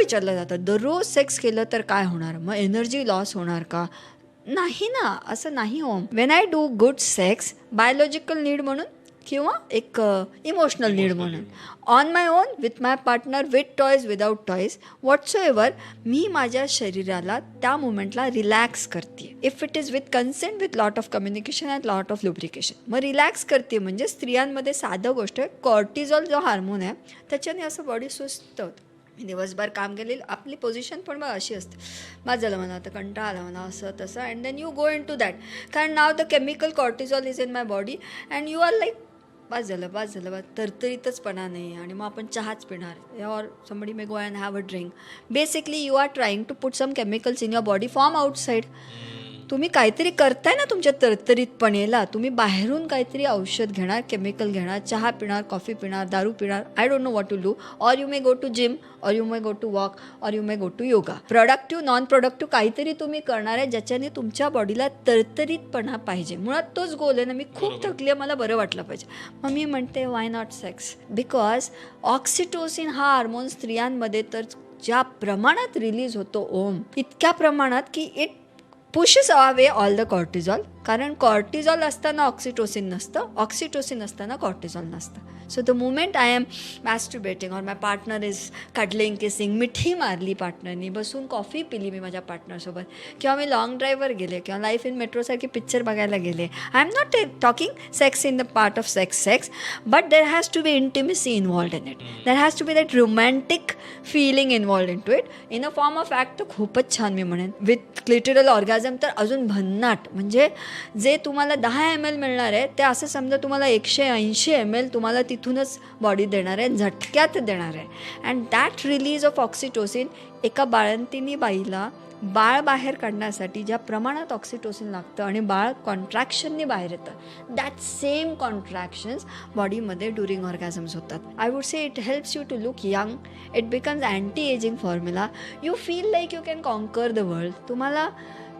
विचारलं जातं दररोज सेक्स केलं तर काय होणार? मग एनर्जी लॉस होणार का? नाही ना असं नाही हो. When I do good sex biological need म्हणून किंवा एक इमोशनल नीड म्हणून. On my own with my partner with toys without toys whatsoever मी माझ्या शरीराला त्या मुमेंटला रिलॅक्स करते. If it is with consent with lot of communication and lot of lubrication मग रिलॅक्स करते म्हणजे स्त्रियांमध्ये साधं गोष्ट आहे कॉर्टिझॉल जो हार्मोन आहे त्याच्याने असं बॉडी सुस्त होतं. मी दिवसभर काम केलेलं आपली पोझिशन पण मग अशी असते. माझं झालं म्हणा आता कंटाळा आला म्हणा असं तसं. And then you go in to that कारण नाव the chemical cortisol is in my body and you are like बास झालं बास झालं बा तरतरीतचपणा नाही. आणि मग आपण चहाच पिणार. Or somebody may go and have a drink basically you are trying to put some chemicals in your body from outside तुम्ही काहीतरी करताय ना तुमच्या तरतरीतपणेला तुम्ही बाहेरून काहीतरी औषध घेणार केमिकल घेणार चहा पिणार कॉफी पिणार दारू पिणार I don't know what to do or you may go to gym or you may go to walk or you may go to yoga productive non productive काहीतरी तुम्ही करणार आहे ज्याच्याने तुमच्या बॉडीला तरतरीतपणा पाहिजे. मुळात तोच गोल आहे ना. मी खूप थकली आहे मला बरं वाटलं पाहिजे. मग मी म्हणते why not sex because oxytocin हा हार्मोन स्त्रियांमध्ये तर ज्या प्रमाणात रिलीज होतो ओम इतक्या प्रमाणात की it pushes away all the cortisol कारण कॉर्टिझॉल असताना ऑक्सिटोसिन नसतं ऑक्सिटोसिन असताना कॉर्टिझॉल नसतं. So the moment I am masturbating or my partner is cuddling kissing मिठी मारली पार्टनरनी बसून कॉफी पिली मी माझ्या पार्टनरसोबत किंवा मी लॉंग ड्राईव्हवर गेले किंवा लाईफ इन मेट्रोसारखे पिक्चर बघायला गेले I am not talking sex in the part of sex sex but there has to be intimacy involved in it there has to be that romantic feeling involved in to it in a form of act तर खूपच छान मी म्हणेन. With क्लिटरल orgasm तर अजून भन्नाट. म्हणजे जे तुम्हाला दहा एम एल मिळणार आहे ते असं समजा तुम्हाला एकशे ऐंशी एम एल तुम्हाला तिथूनच बॉडी देणार आहे झटक्यात देणार आहे. And that release of oxytocin एका बाळंतिनी बाईला बाळ बाहेर काढण्यासाठी ज्या प्रमाणात ऑक्सिटोसिन लागतं आणि बाळ कॉन्ट्रॅक्शनने बाहेर येतं दॅट सेम कॉन्ट्रॅक्शन्स बॉडीमध्ये ड्युरिंग ऑर्गॅझम्स होतात. I would say it helps you to look young it becomes anti ageing formula you feel like you can conquer the world तुम्हाला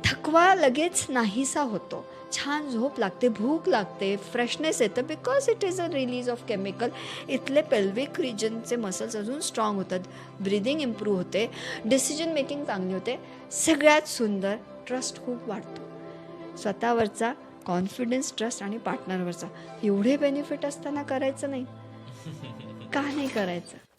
थकवा लगेच नाहीसा होतो. छान झोप लागते भूक लागते फ्रेशनेस येतं because it is a release of chemical इथले पेल्विक रिजनचे मसल्स अजून स्ट्रॉंग होतात ब्रिदिंग इम्प्रूव्ह होते डिसिजन मेकिंग चांगली होते. सगळ्यात सुंदर ट्रस्ट खूप वाढतो. स्वतःवरचा कॉन्फिडन्स ट्रस्ट आणि पार्टनरवरचा एवढे बेनिफिट असताना करायचं नाही. का नाही करायचं?